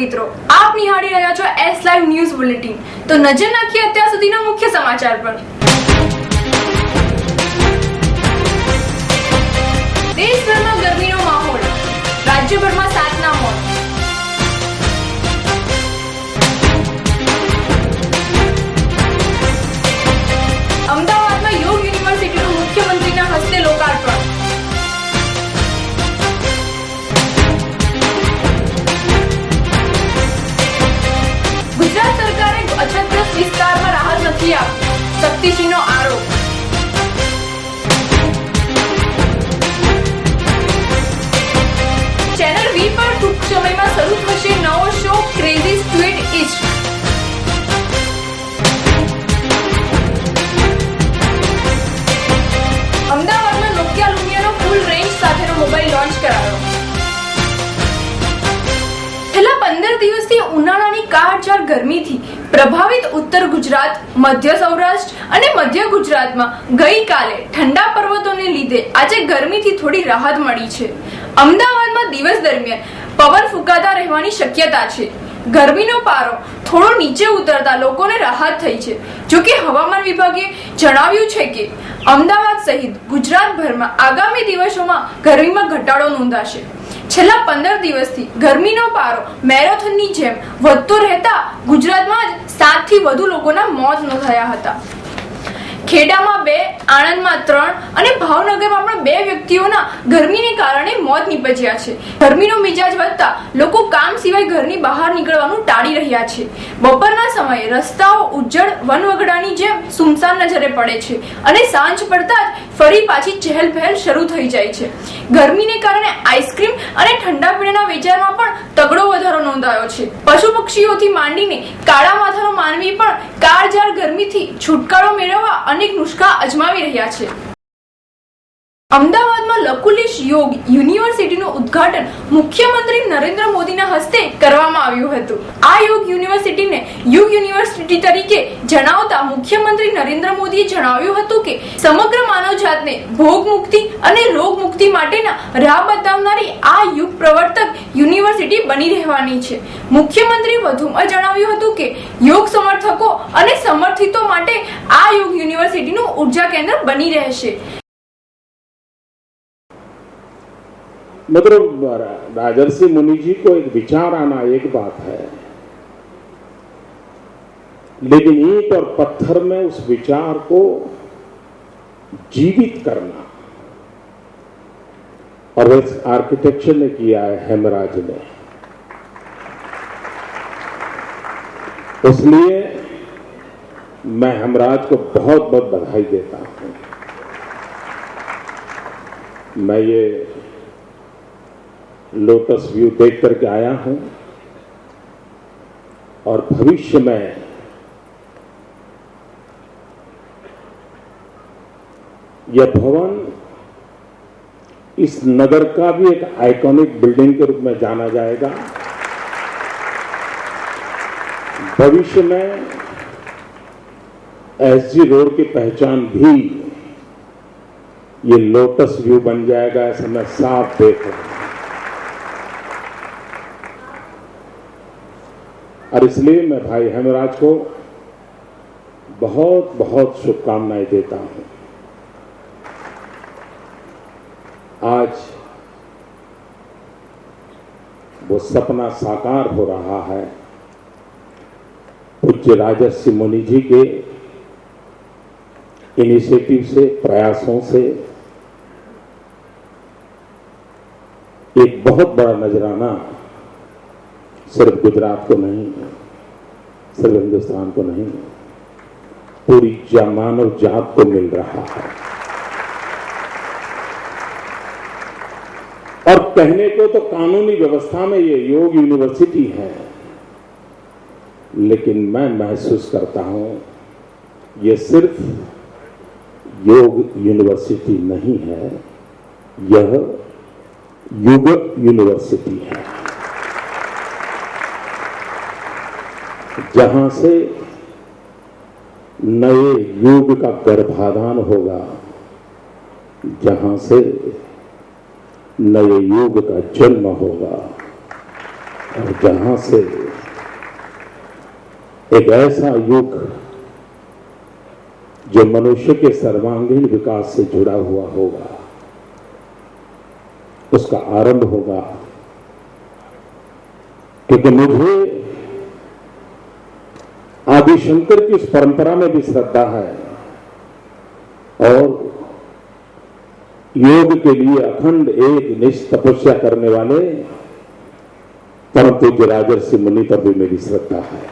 મિત્રો, આપ નિહાળી રહ્યા છો એસ લાઈવ ન્યૂઝ બુલેટિન તો નજર નાખીએ અત્યાર સુધીના મુખ્ય સમાચાર પર. દેશભરમાં ગરમીનો માહોલ. રાજ્યભરમાં ઉનાળાની ગરમીથી પ્રભાવિત ઉત્તર ગુજરાત, મધ્ય સૌરાષ્ટ્ર અને મધ્ય ગુજરાતમાં ગઈકાલે ઠંડા પર્વતોને લીધે આજે ગરમીથી થોડી રાહત મળી છે. અમદાવાદમાં દિવસ દરમિયાન પવન ફૂંકાતા રહેવાની શક્યતા છે. ગરમીનો પારો થોડો નીચે ઉતરતા લોકોને રાહત થઈ છે. જોકે હવામાન વિભાગે જણાવ્યું છે કે અમદાવાદ સહિત ગુજરાતભરમાં આગામી દિવસોમાં ગરમીમાં ઘટાડો નોંધાશે. છેલ્લા પંદર દિવસથી ગરમીનો પારો, મેરેથોનની જેમ વધતો રહેતા ગુજરાતમાં જ સાતથી વધુ લોકોના મોત નોંધાયા હતા. ખેડામાં બે, આણંદમાં ત્રણ અને ભાવનગરમાં પણ બે વ્યક્તિઓના ગરમીને કારણે મોત નીપજ્યા છે. ગરમીનો મિજાજ વધતા લોકો કામ સિવાય ઘરની બહાર નીકળવાનું ટાળી રહ્યા છે. બપોરના સમયે રસ્તાઓ ઉજ્જડ વનવગડાની જેમ સુમસાન નજરે પડે છે અને સાંજ પડતા જ ફરી પાછી ચહેલ પહેલ શરૂ થઈ જાય છે. ગરમીને કારણે આઈસ્ક્રીમ અને ઠંડા પીણાના વેચાણમાં પણ તગડો વધારો નોંધાયો છે. પશુ પક્ષીઓથી માંડીને કાળા માથાનો માનવી પણ કાળજાળ ગરમીથી છુટકારો મેળવવા અનેક નુસ્ખા અજમાવી રહ્યા છે. અમદાવાદમાં લકુલિશ યોગ યુનિવર્સિટીનું ઉદ્ઘાટન મુખ્યમંત્રી નરેન્દ્ર મોદીના હસ્તે કરવામાં આવ્યું હતું. આ યોગ યુનિવર્સિટીને યુગ યુનિવર્સિટી તરીકે જણાવતા મુખ્યમંત્રી નરેન્દ્ર મોદીએ જણાવ્યું હતું કે, સમગ્ર માનવજાતને ભોગ મુક્તિ અને રોગ મુક્તિ માટેના રાહ બતાવનારી આ યુગ પ્રવર્તક યુનિવર્સિટી બની રહેવાની છે. મુખ્યમંત્રી વધુમાં જણાવ્યું હતું કે, યોગ સમર્થકો અને સમર્થિતો માટે આ યોગ યુનિવર્સિટીનું ઊર્જા કેન્દ્ર બની રહેશે. मतलब राजर्षि मुनि जी को एक विचार आना एक बात है। लेकिन ईट और पत्थर में उस विचार को जीवित करना। और आर्किटेक्चर ने किया है हेमराज ने। इसलिए मैं हेमराज को बहुत बहुत बधाई देता हूँ। मैं ये लोटस व्यू देख करके आया हूँ और भविष्य में यह भवन इस नगर का भी एक आइकॉनिक बिल्डिंग के रूप में जाना जाएगा। भविष्य में एसजी रोड की पहचान भी ये लोटस व्यू बन जाएगा, ऐसा मैं साफ़ देख रहा हूँ। और इसलिए मैं भाई हेमराज को बहुत बहुत शुभकामनाएँ देता हूँ। आज वो सपना साकार हो रहा है। पूज्य राजस्व मुनि जी के इनिशिएटिव से, प्रयासों से एक बहुत बड़ा नजराना सिर्फ़ गुजरात को नहीं, सिर्फ़ हिंदुस्तान को नहीं, पूरी जा- मानव जात को मिल रहा है। और कहने को तो कानूनी व्यवस्था में ये योग यूनिवर्सिटी है, लेकिन मैं महसूस करता हूँ, ये सिर्फ़ योग यूनिवर्सिटी नहीं है, यह युग यूनिवर्सिटी है। जहाँ से नए युग का गर्भाधान होगा, जहाँ से नए युग का जन्म होगा, और जहाँ से एक ऐसा युग जो मनुष्य के सर्वांगीण विकास से जुड़ा हुआ होगा, उसका आरंभ होगा। क्योंकि मुझे आदिशंकर की इस परंपरा में भी श्रद्धा है और योग के लिए अखंड एक निष्ठ तपस्या करने वाले परम पूज्य राजर्षि मुनि पर भी मेरी श्रद्धा है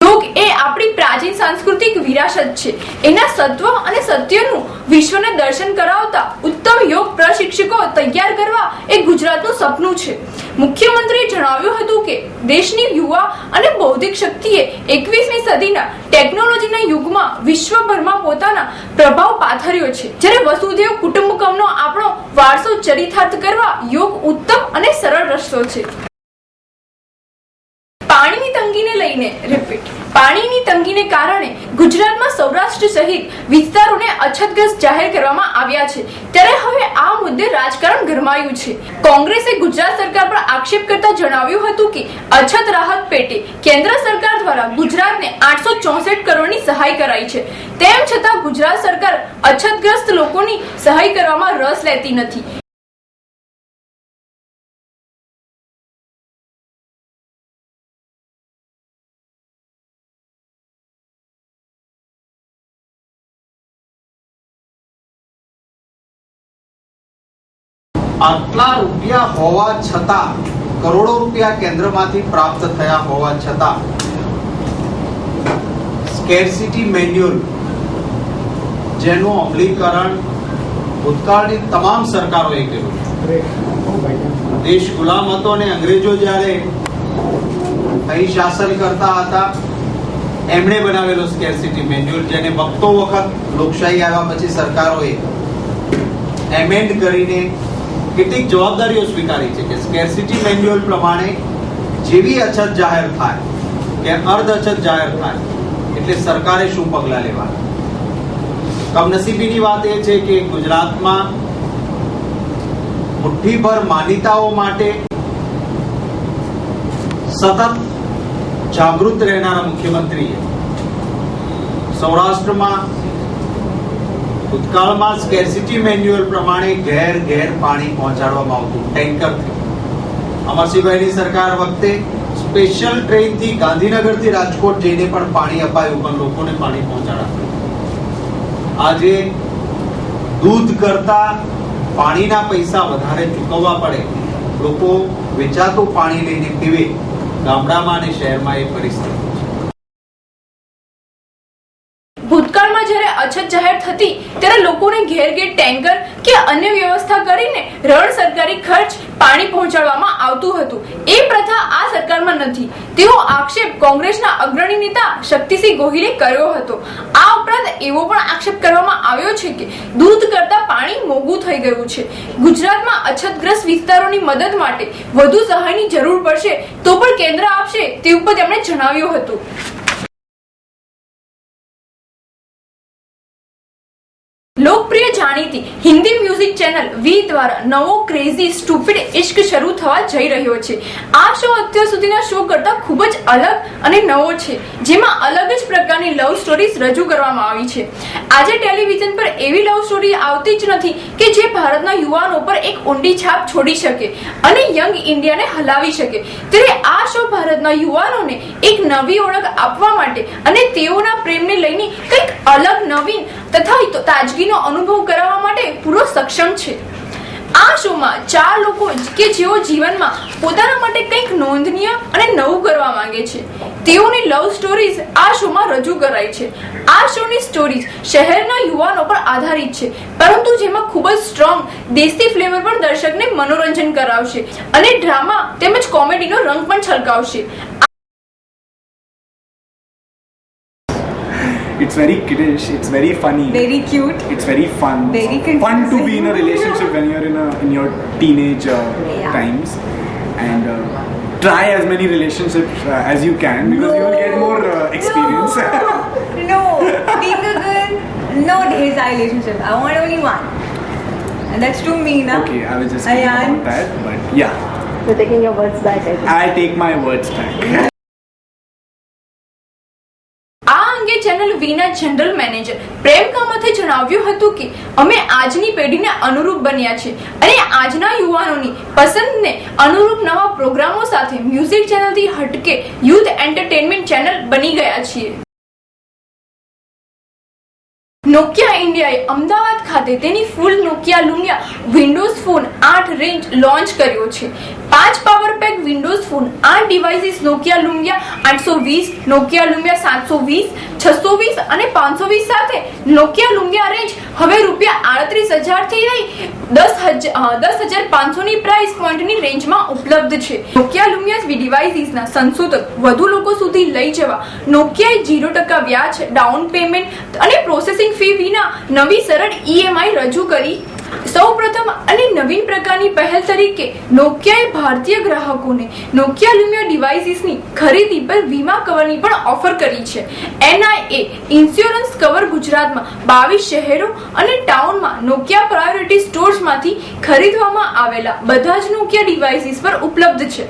યોગ એ આપણી પ્રાચીન સાંસ્કૃતિક વિરાસત છે. એના સત્વ અને સત્યનું વિશ્વને દર્શન કરાવતા ઉત્તમ યોગ પ્રશિક્ષકો તૈયાર કરવા એ ગુજરાતનું સપનું છે. મુખ્યમંત્રીએ જણાવ્યું હતું કે, દેશની યુવા અને બૌદ્ધિક શક્તિએ એકવીસમી સદીના ટેકનોલોજીના યુગમાં વિશ્વભરમાં પોતાના પ્રભાવ પાથર્યો છે. જ્યારે વસુદેવ કુટુંબકમનો આપણો વારસો ચરિતાર્થ કરવા યોગ ઉત્તમ અને સરળ રસ્તો છે. પાણીની તંગીને લઈને પાણીની તંગીને કારણે ગુજરાતમાં સૌરાષ્ટ્ર સહિત વિસ્તારોને અછતગ્રસ્ત જાહેર કરવામાં આવ્યા છે. ત્યારે હવે આ મુદ્દે રાજકારણ ગરમાયું છે. કોંગ્રેસે ગુજરાત સરકાર પર આક્ષેપ કરતા જણાવ્યું હતું કે અછત રાહત પેટે કેન્દ્ર સરકાર દ્વારા ગુજરાતને આઠસો ચોસઠ કરોડની સહાય કરાઈ છે. તેમ છતાં ગુજરાત સરકાર અછતગ્રસ્ત લોકોની સહાય કરવામાં રસ લેતી નથી. આટલા રૂપિયા હોવા છતાં, કરોડો રૂપિયા કેન્દ્રમાંથી પ્રાપ્ત થયા હોવા છતાં સ્કેરસિટી મેન્યુઅલ જેનું અમલીકરણ ભૂતકાળની તમામ સરકારોએ કર્યું દેશ ગુલામ હતો અને અંગ્રેજો જ્યારે અહીં શાસન કરતા હતા, એમણે બનાવેલો સ્કેરસિટી મેન્યુઅલ જેને વખતો વખત લોકશાહી આવ્યા પછી સરકારોએ એમેન્ડ કરીને કેટલીક જવાબદારીઓ સ્વીકારી છે કે સ્કેરસિટી મેન્યુઅલ પ્રમાણે જેવી અછત જાહેર થાય કે અર્ધ અછત જાહેર થાય, એટલે સરકારે શું પગલાં લેવા કમનસીબીની વાત એ છે કે ગુજરાતમાં મુઠ્ઠીભર માન્યતાઓ માટે સતત જાગૃત રહેનારા મુખ્યમંત્રીએ સૌરાષ્ટ્રમાં ભૂતકાળમાં સ્કેરસિટી મેન્યુઅલ પ્રમાણે ઘેર ઘેર પાણી પહોંચાડવામાં આવતું ટેન્કરથી અમરસિંહભાઈની સરકાર વખતે સ્પેશિયલ ટ્રેનથી ગાંધીનગરથી રાજકોટ જઈને પણ પાણી અપાયું, પણ લોકોને પાણી પહોંચાડાતું. આજે દૂધ કરતા પાણીના પૈસા વધારે ચૂકવવા પડે. લોકો વેચાતું પાણી લઈને પીવે. ગામડામાં અને શહેરમાં એ પરિસ્થિતિ. જાહેર થતી ત્યારે લોકોને ઘેર ઘેર ટેન્કર કે અન્ય વ્યવસ્થા કરીને રણ સરકારી ખર્ચ પાણી પહોંચાડવામાં આવતું હતું. એ પ્રથા આ સરકારમાં નથી. તેવો આક્ષેપ કોંગ્રેસના અગ્રણી નેતા શક્તિસિંહ ગોહિલે કર્યો હતો. આ ઉપરાંત એવો પણ આક્ષેપ કરવામાં આવ્યો છે કે દૂધ કરતા પાણી મોંઘું થઈ ગયું છે. ગુજરાતમાં અછતગ્રસ્ત વિસ્તારોની મદદ માટે વધુ સહાયની જરૂર પડશે તો પણ કેન્દ્ર આપશે તે ઉપર તેમણે જણાવ્યું હતું. જાણીતી હિન્દી મ્યુઝિક ચેનલ વી દ્વારા નવો ક્રેઝી સ્ટુપિડ ઇશ્ક શરૂ થવા જઈ રહ્યો છે. આ શો અત્યાર સુધીના શો કરતા ખૂબ જ અલગ અને નવો છે. જેમાં અલગ જ પ્રકારની લવ સ્ટોરીઝ રજૂ કરવામાં આવી છે. આજે ટેલિવિઝન પર એવી લવ સ્ટોરી આવતી જ નથી કે જે ભારતના યુવાનો પર એક ઊંડી છાપ છોડી શકે અને યંગ ઇન્ડિયાને હલાવી શકે. ત્યારે આ શો ભારતના યુવાનોને એક નવી ઓળખ આપવા માટે અને તેઓના પ્રેમને લઈને કંઈક અલગ, નવીન તથા તાજગીનો અનુભવ કરાવવા માટે પૂરો સક્ષમ છે. આ શોમાં ચાર લોકો કે જેઓ જીવનમાં પોતાના માટે કંઈક નોંધનીય અને નવું કરવા માંગે છે. તેઓની લવ સ્ટોરીઝ આ શોમાં રજૂ કરાઈ છે. આ શોની સ્ટોરીઝ શહેરના યુવાનો પર આધારિત છે, પરંતુ જેમાં ખૂબ જ સ્ટ્રોંગ દેશી ફ્લેવર પણ દર્શકને મનોરંજન કરાવશે અને ડ્રામા તેમજ કોમેડીનો રંગ પણ છલકાવશે. It's very kiddish. It's very funny. very cute. it's very fun. Very fun to be in a relationship when you're in a in your teenage uh, Yeah. times, and uh, try as many relationships uh, as you can because you will get more uh, experience. No, no. being a girl, no desire relationship. I want only one, and that's too me, na. okay, I was just kidding about that, but yeah. You're taking your words back, I think. I take my words back. Channel વીના general manager. Prem કામથે જણાવ્યું હતું કે, અમે આજની પેઢીને અનુરૂપ બન્યા છે અને આજના યુવાનોની પસંદને અનુરૂપ નવા પ્રોગ્રામો સાથે મ્યુઝિક ચેનલથી હટકે યુથ એન્ટરટેનમેન્ટ ચેનલ બની ગયા છીએ. નોકિયા ઇન્ડિયાએ અમદાવાદ ખાતે તેની full Nokia Lumia Windows phone આઠ રેન્જ લોન્ચ કર્યો છે. પાંચ પાવર વિન્ડોઝ ફોન આ ડિવાઇસીસ નોકિયા લુમિયા આઠસો વીસ નોકિયા લુમિયા સાતસો વીસ, છસો વીસ અને પાંચસો વીસ સાથે નોકિયા લુમિયા રેન્જ હવે રૂપિયા આડત્રીસ હજારથી લઈ દસ હજાર દસ હજાર પાંચસોની પ્રાઇસ પોઈન્ટની રેન્જમાં ઉપલબ્ધ છે. નોકિયા લુમિયા ડિવાઇસીસના સંશોધક વધુ લોકો સુધી લઈ જવા. નોકિયાએ જીરો ટકા વ્યાજ ડાઉન પેમેન્ટ અને પ્રોસેસિંગ ફી વિના નવી સરળ ઈએમઆઈ રજૂ કરી સૌપ્રથમ અને નવીન પ્રકારની પહેલ તરીકે નોકિયાએ ભારતીય ગ્રાહકોને નોકિયા લુમિયા ડિવાઇસીસની ખરીદી પર વીમા કવરની પણ ઓફર કરી છે. એનઆઈએ ઇન્સ્યોરન્સ કવર ગુજરાતમાં બાવીસ શહેરો અને ટાઉનમાં નોકિયા પ્રાયોરિટી સ્ટોર્સમાંથી ખરીદવામાં આવેલા બધા જ નોકિયા ડિવાઇસીસ પર ઉપલબ્ધ છે.